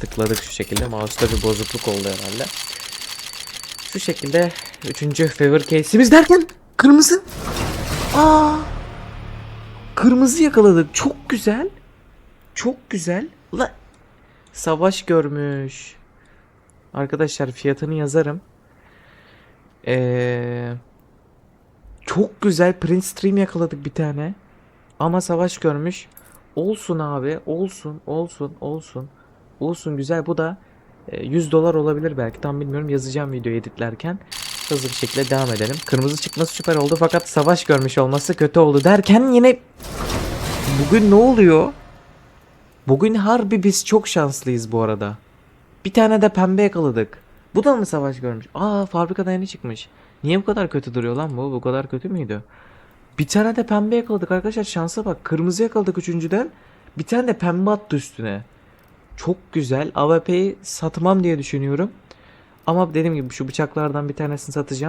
tıkladık şu şekilde. Mouse'da bir bozukluk oldu herhalde. Şu şekilde üçüncü favor case'imiz derken kırmızı. Aa! Kırmızı yakaladık. Çok güzel. Çok güzel. La savaş görmüş. Arkadaşlar fiyatını yazarım. Ee, çok güzel Prince Stream yakaladık bir tane. Ama savaş görmüş. Olsun abi. Olsun. Olsun. Olsun. Olsun güzel. Bu da e, 100 dolar olabilir belki. Tam bilmiyorum. Yazacağım videoyu editlerken. Hızlı bir şekilde devam edelim. Kırmızı çıkması süper oldu fakat savaş görmüş olması kötü oldu derken yine bugün ne oluyor? Bugün harbi biz çok şanslıyız bu arada. Bir tane de pembe yakaladık. Bu da mı savaş görmüş? Aa fabrikada yeni çıkmış. Niye bu kadar kötü duruyor lan bu? Bu kadar kötü müydü? Bir tane de pembe yakaladık arkadaşlar. Şansa bak. Kırmızı yakaladık üçüncüden. Bir tane de pembe attı üstüne. Çok güzel. AWP'yi satmam diye düşünüyorum. Ama dediğim gibi şu bıçaklardan bir tanesini satacağım.